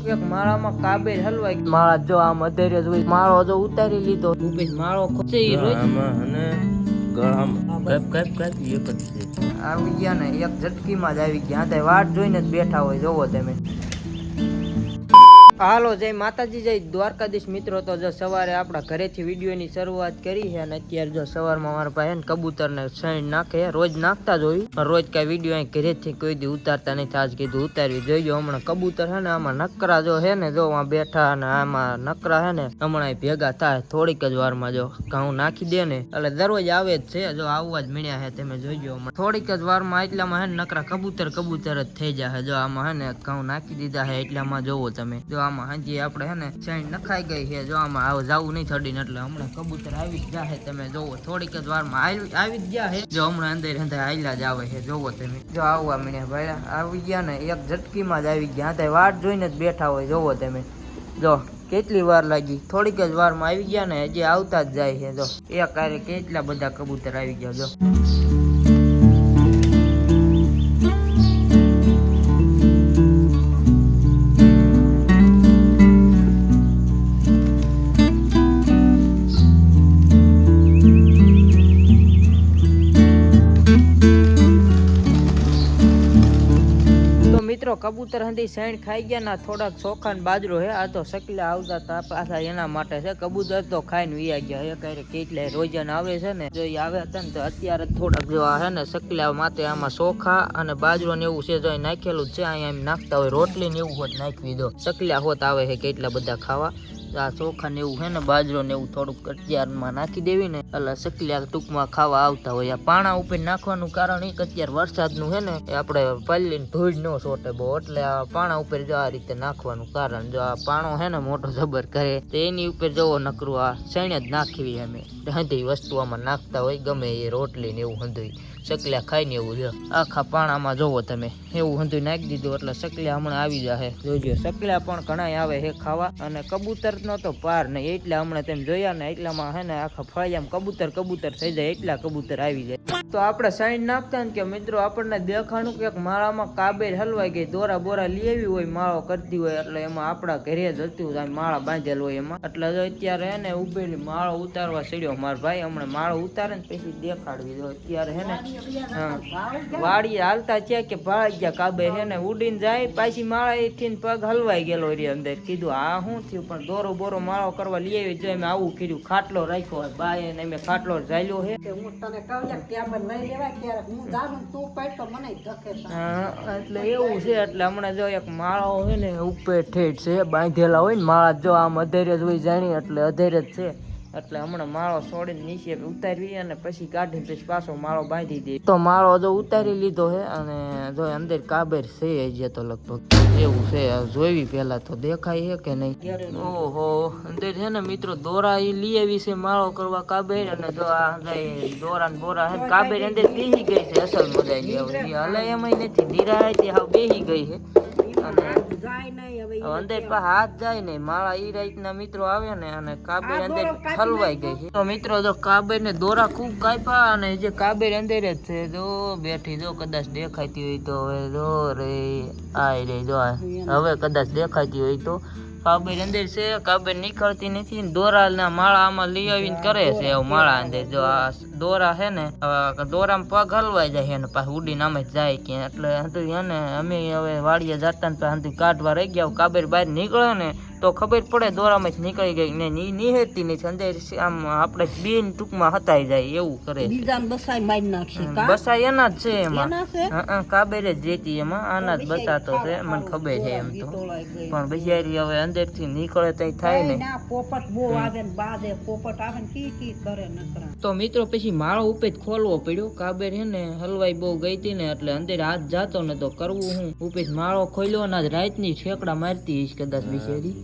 એક માળામાં કાબે હલવાઈ માળા જો આમ અધેરે જોઈ માળો જો ઉતારી લીધો. ભૂપેશ માળો ખોચે ઈ રોજ આમાં અને ગળામાં. કઈપ કઈપ કઈપ એક જ છે આવી ગયા ને એક ઝટકીમાં જ આવી ગયા. ત્યાં વાટ જોઈને જ બેઠા હોય જોવો તમે. હાલો, જય માતાજી, જય દ્વારકાધીશ મિત્રો. તો જો સવારે આપણા ઘરેથી વિડીયોની શરૂઆત કરી છે અને અત્યારે જો સવારમાં મારા ભાઈ કબૂતરને શેણ નાખે રોજ નાખતા જ હોય. રોજ કાંઈ વીડિયો અહીં ઘરેથી કોઈ દી ઉતારતા નથી. આજ કીધું ઉતારવી જોઈએ. હમણાં કબૂતર છે ને, આમાં નકરા જો છે ને, જો આમાં બેઠા અને આમાં નકરા છે ને, હમણાં ભેગા થાય. થોડીક જ વારમાં જો ઘઉં નાખી દે ને, એટલે દરરોજ આવે જ છે. જો આવવા જ મળ્યા છે, તમે જોઈજો હમણાં. થોડીક જ વારમાં એટલામાં છે ને, નકરા કબૂતર કબૂતર જ થઈ જાય જો આમાં છે ને, ઘઉં નાખી દીધા છે, એટલામાં જોવો તમે. જો આમાં હાજી આપણે હે ને સાઈડ નખાઈ ગઈ છે. જો આમાં આવ જવું નહીં થડીને એટલે હમણાં કબૂતર આવી જ જાહે. તમે જોવો, થોડીક જ વારમાં આવી આવી જ છે જો હમણાં અંદર અંદર આયલા જ આવે છે. જોવો તમે. જો આવવા મળ્યા ભાઈ, આવી ગયા ને, એક ઝટકીમાં જ આવી ગયા. ત્યાં વાટ જોઈને જ બેઠા હોય. જોવો તમે. જો, કેટલી વાર લાગી? થોડીક જ વારમાં આવી ગયા ને, હજી આવતા જ જાય છે. જો એક કેટલા બધા કબૂતર આવી ગયા. જો. કબૂતર હંધી શેણ ખાઈ ગયા ના થોડાક ચોખા ને બાજરો હે, આ તો સકલા આવતા તા પાછા એના માટે છે. કબૂતર તો ખાઈને વિયા ગયા હે ક્યારે કેટલે રોજન આવે છે ને. જો આવે હતા ને તો અત્યારે થોડાક જો હે ને સકલા માટે આમાં ચોખા અને બાજરો ને એવું છે, જો નાખેલું છે. અહીંયા એમ નાખતા હોય રોટલી ને એવું હોત નાખવી દો. સકલા હોત આવે છે કેટલા બધા ખાવા. આ ચોખા ને એવું હે ને, બાજરો ને એવું થોડુંક અત્યારમાં નાખી દેવી ને, એટલે સકલિયા ટૂંકમાં ખાવા આવતા હોય. આ પાણા ઉપર નાખવાનું કારણ એ કે અત્યારે વરસાદનું હે ને આપણે પલ્લીને ધૂળ ન સોટે બહુ. એટલે આ પાણા ઉપર જો આ રીતે નાખવાનું કારણ, જો આ પાણો હે ને મોટો જબર કરે, તો એની ઉપર જવો નકરું આ શેણે જ નાખવી અમે. હંધી વસ્તુ આમાં નાખતા હોય, ગમે એ રોટલી ને એવું હંધુય સકલિયા ખાઈને એવું છે આખા પાણામાં જોવો તમે. એવું હંધુય નાખી દીધું, એટલે સકલિયા હમણાં આવી જશે જોજો સકલિયા પણ ઘણા આવે હે ખાવા. અને કબૂતર નો તો પાર નહીં એટલા હમણાં તેમ જોયા ને એટલામાં હે ને આખા ફળિયામાં કબૂતર કબૂતર થઈ જાય, એટલા કબૂતર આવી જાય. તો આપણે સાઈન નાખતા ને કે મિત્રો આપણને દેખાણું કે માળામાં કાબેર હલવાઈ ગઈ, દોરા બોરા લઈ આવી હોય, માળો કરતી હોય, એટલે એમાં આપણા ઘરે જ હતું માળા બાંધેલ હોય એમાં. એટલે અત્યારે હે ને ઉભેલી માળો ઉતારવા ચડ્યો મારા ભાઈ, હમણાં માળો ઉતારે ને પછી દેખાડવી. દો અત્યારે હે ને વાડી હાલતા છે કે ભાઈ ગયા કાબે હે ને ઉડીને જાય, પાછી માળા એથી પગ હલવાઈ ગયેલો રે અંદર. કીધું આ શું થયું, પણ દોરો બોરો માળો કરવા લઈ આવી જો આવું કીધું ખાટલો રાખ્યો હોય બાય ને મેં ખાટલો ઝાલ્યો હે. હું તને કહું કે લઈ લેવાય ક્યારેક હું જાઉં તું પાડ મને હા એટલે એવું છે. એટલે હમણાં જો એક માળો હોય ને ઉપર ઠેઠ છે બાંધેલા હોય ને માળા. જો આમ અધેરે જ હોય જાણી એટલે અધેરે જ છે. એટલે હમણાં માળો છોડીને નીચે ઉતારવી અને પછી કાઢીને પછી પાછો માળો બાંધી દે તો માળો જો ઉતારી લીધો છે અને જો અંદર કાબેર છે હજી તો લગભગ એવું છે જોઈવી પેલા તો દેખાય છે કે નહીં? ઓહો અંદર છે ને મિત્રો દોરા એ લઈ આવી છે માળો કરવા કાબેર અને જો આ દોરા ને બોરા છે કાબેર અંદર બેસી ગઈ છે અસલ મજાની હવે. હલે એમાં નથી નિરાય તે હાવ બેસી ગઈ છે. અને અંદર પા હાથ જાય નહીં. માળા ઈ રીતના મિત્રો આવે ને અને કાબેર અંદર હલવાઈ ગઈ છે. તો મિત્રો જો કાબેર ને દોરા ખૂબ કાપ્યા અને જે કાબેર અંદર જ છે જો બેઠી જો કદાચ દેખાતી હોય તો હવે જો રે આય રે જો. હવે કદાચ દેખાતી હોય તો કાબેર અંદર છે કાબેર નીકળતી નથી દોરા ના માળા આમાં લઈ આવીને કરે છે એવું માળા અંદર જો આ દોરા છે ને દોરામાં પગ હલવાઈ જાય ને પાછું ઉડીને અમે જાય કે એટલે હતું છે ને અમે હવે વાડીએ જતા ને પાછું કાઢવા રહી ગયા કાબેર બહાર નીકળે ને તો ખબર પડે દોરામાં જ નીકળી ગઈ ને ની નિહેતી નથી સંજય આમ આપણે બેન ટૂંકમાં હતાઈ જાય એવું કરે બસાઈ મારી કા? એના જ છે એમાં. એના કાબેર જ જેતી એમાં આના જ બતાતો છે મને ખબર છે એમ તો. પણ બિચારી હવે અંદરથી નીકળે તઈ થાય ને. પોપટ બહુ આવે ને બાદે પોપટ આવે ને કી કી કરે નકરા. તો મિત્રો પછી માળો ઉપે જ ખોલવો પડ્યો. કાબેર હે ને હલવાઈ બહુ ગઈ હતી ને એટલે અંદર હાથ જાતો ને તો કરવું હું. ઉપે માળો ખોલ્યો ને આજ રાતની ઠેકડા મારતી હશે કદાચ બિચારી.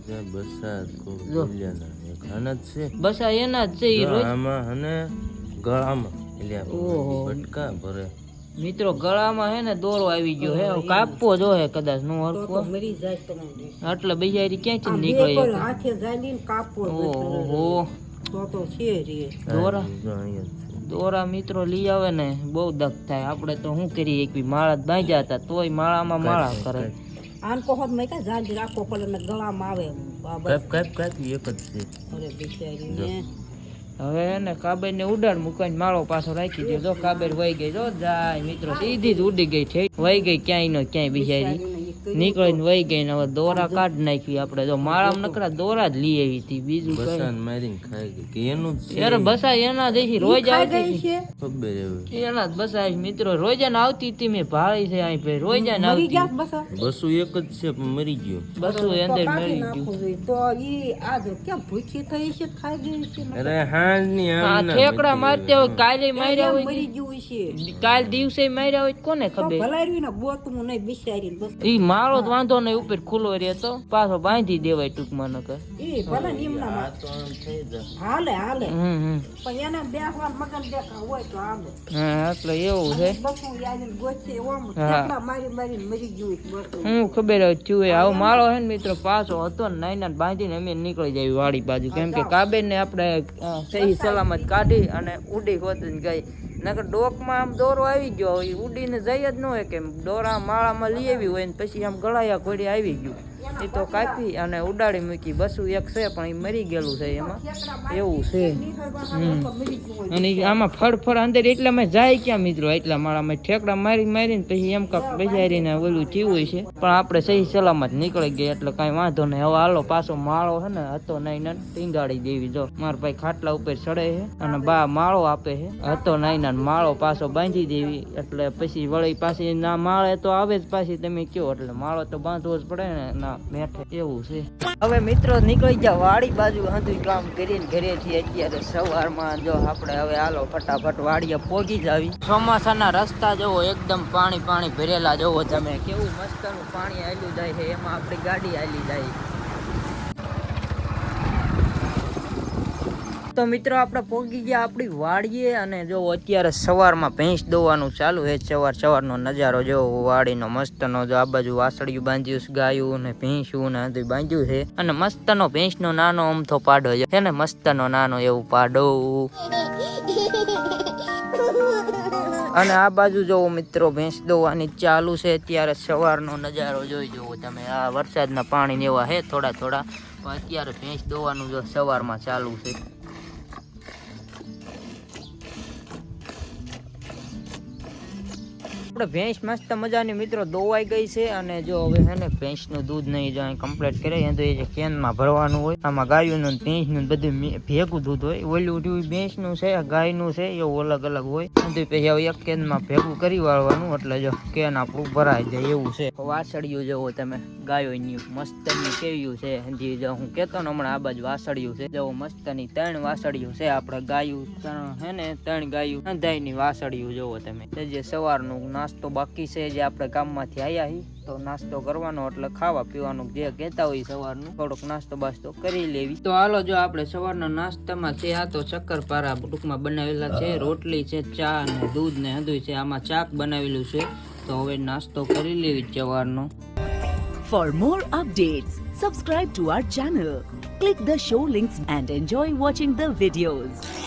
બસ આ એના જ છે ઈ રોજ. અને ગળામાં ઓહો. બટકા ભરે. મિત્રો ગળામાં હે ને દોરો આવી ગયો હે. કાપવો જો હે કદાચ નો હરકો મરી જાય તમારે એટલે બિચારી ક્યાંથી નીકળી હાથે જાય કાપવો ઓહો. તો તો છે રે દોરા. દોરા મિત્રો લઈ આવે ને બહુ દખ થાય. આપણે તો શું કરીએ? એક માળા બાંધ્યા હતા તોય માળામાં માળા કરે. આન કોહદ મેં કા જાજી રાખો પડે ને ગળામાં આવે. કપ કપ કપ એક જ છે. અરે બિચારીને હવે એને કાબર ને ઉડાડ મૂકવાની માળો પાછો રાખી દો જો કાબર વહી ગઈ જો જાય મિત્રો સીધી જ ઉડી ગઈ છે વહી ગઈ ક્યાંય નો ક્યાંય બિચારી નીકળીને વહી ગઈ ને હવે દોરા કાઢ નાખી આપણે. જો માળામાં નકરા દોરા જ લઈ આવી હતી. બીજું બસાન મારીને ખાઈ ગઈ. કે એનું જ યાર બસા એના દેખી રોજ આવતી છે? ખબર હવે. એના જ બસા મિત્રો રોજાને આવતી હતી મેં ભાળી છે અહીં ભાઈ. રોજ ને આવતી બસું? એક જ છે મરી ગયો. બસું અંદર મરી ગયું. તો ઈ આ જો કેમ ભૂખી થઈ છે ખાઈ ગઈ છે? અરે હાલની આ ઠેકડા મારતે હોય. કાલે માર્યા હોય મરી ગયું છે? કાલ દિવસે માર્યા હોય કોને ખબર? ભલાઈ ને બોતનું નહીં બિચારીને બસ. ઈ મારો તો વાંધો નહીં ઉપર ખુલ્લો રહે તો. પાછો બાંધી દેવાય ટૂંકમાં નકર. ઈ ભલે હાલે હાલે. હમ હમ. પણ એને બેસવા મગન દેખા હોય તો હાલે. હા એટલે એવું છે. બસું યાદ ગોચે ઓમ. કેટલા મારી મારી મરી ગયું હું ખબર થયું હોય આવો માળો હે ને મિત્રો પાછો હતો ને નાઈના બાંધીને અમે નીકળી જાય વાડી બાજુ. કેમ કે કાબેન ને આપણે સહી સલામત કાઢી અને ઉડી ગોતીને ગઈ. નકર ડોકમાં આમ દોરો આવી ગયો હોય ઉડીને જઈ જ ન હોય કે દોરા માળામાં લઈ આવી હોય ને પછી આમ ગળાયા ઘોડી આવી ગયું. એ તો કાપી અને ઉડાડી મૂકી. બસું એક છે પણ એ મરી ગયેલું છે એમાં. એવું છે. અને આમાં ફળ ફળ અંદર એટલા મેં જાય ક્યાં મિત્રો? એટલા માળામાં ઠેકડા મારી મારીને પછી એમ કાંક બજારીને ઓલું થયું છે. પણ આપણે સહી સલામત નીકળી ગયા એટલે કાંઈ વાંધો નહીં. હવે હાલો પાછો માળો છે ને હતો નહીં ને ટીંગાડી દેવી. જો મારા ભાઈ ખાટલા ઉપર ચડે છે અને બા માળો આપે છે. હતો નહીં ને માળો પાછો બાંધી દેવી. એટલે પછી વળી પાછી ના માળે તો આવે જ પાછી. તમે કયો? એટલે માળો તો બાંધવો જ પડે ને ના. બેઠે. એવું છે. હવે મિત્રો નીકળી ગયા વાડી બાજુ હતું કામ કરીને ઘરે થી અત્યારે સવારમાં જો આપણે હવે હાલો ફટાફટ વાડીએ પોગી જાવી. ચોમાસાના રસ્તા જવો એકદમ પાણી પાણી ભરેલા જવો તમે. કેવું મસ્તનું પાણી આવેલું જાય છે. એમાં આપણી ગાડી આવેલી જાય. તો મિત્રો આપણે પોગી ગયા, આપણી વાડીએ અને જો અત્યારે સવારમાં ભેંસ દોવાનું ચાલુ છે, સવાર સવારનો નજારો જો વાડીનો મસ્તનો, જો આ બાજુ વાસળિયું બાંધ્યું છે, ગાયું ને ભેંસું ને બધું બાંધ્યું છે. અને મસ્તનો ભેંસનો નાનો અમથો પાડો છે. ને મસ્તનો નાનો એવું પાડો. અને આ બાજુ જોવો મિત્રો ભેંસ દોવાની ચાલુ છે, અત્યારે સવારનો નજારો જોઈ જુઓ તમે. આ વરસાદના પાણી એવા હે થોડા થોડા. અત્યારે ભેંસ દોવાનું જો સવારમાં ચાલુ છે. આપણે ભેંસ મસ્ત મજાની મિત્રો દોવાઈ ગઈ છે અને જો હવે છે ને ભેંસનું દૂધ નહીં જો કમ્પ્લીટ કરે તો એ જે કેનમાં ભરવાનું હોય, આમાં ગાયનું ને ભેંસનું ને બધું ભેગું દૂધ હોય. ઓલું રહ્યું ભેંસનું છે ગાયનું છે, એવું અલગ અલગ હોય. પછી હવે એક કેનમાં ભેગું કરી વાળવાનું, એટલે જો કેન આપણું ભરાઈ જાય એવું છે. વાસળિયું જોવો તમે ગાયોની મસ્તની કેવ્યું છે? હજી જો હું કહેતો ને હમણાં આ બાજુ વાસળિયું છે. જો મસ્તની ત્રણ વાસળિયું છે, આપણે ગાયું ત્રણ હે ને, ત્રણ ગાયું અંધાઈની વાસળિયું જોવો તમે. જે સવારનું નાસ્તો બાકી છે, જે આપણે ગામમાંથી આવ્યા છીએ તો નાસ્તો કરવાનો એટલે ખાવા પીવાનું જે કહેતા હોય સવારનું. થોડોક નાસ્તો બાસ્તો કરી લેવી. તો હાલો જો આપણે સવારના નાસ્તામાં છે, આ તો શક્કરપારા ટૂંકમાં બનાવેલા છે. રોટલી છે, ચા ને દૂધ ને હંધુય છે. આમાં ચાક બનાવેલું છે. તો હવે નાસ્તો કરી લેવી સવારનો For more updates, subscribe to our channel, click the show links and enjoy watching the videos.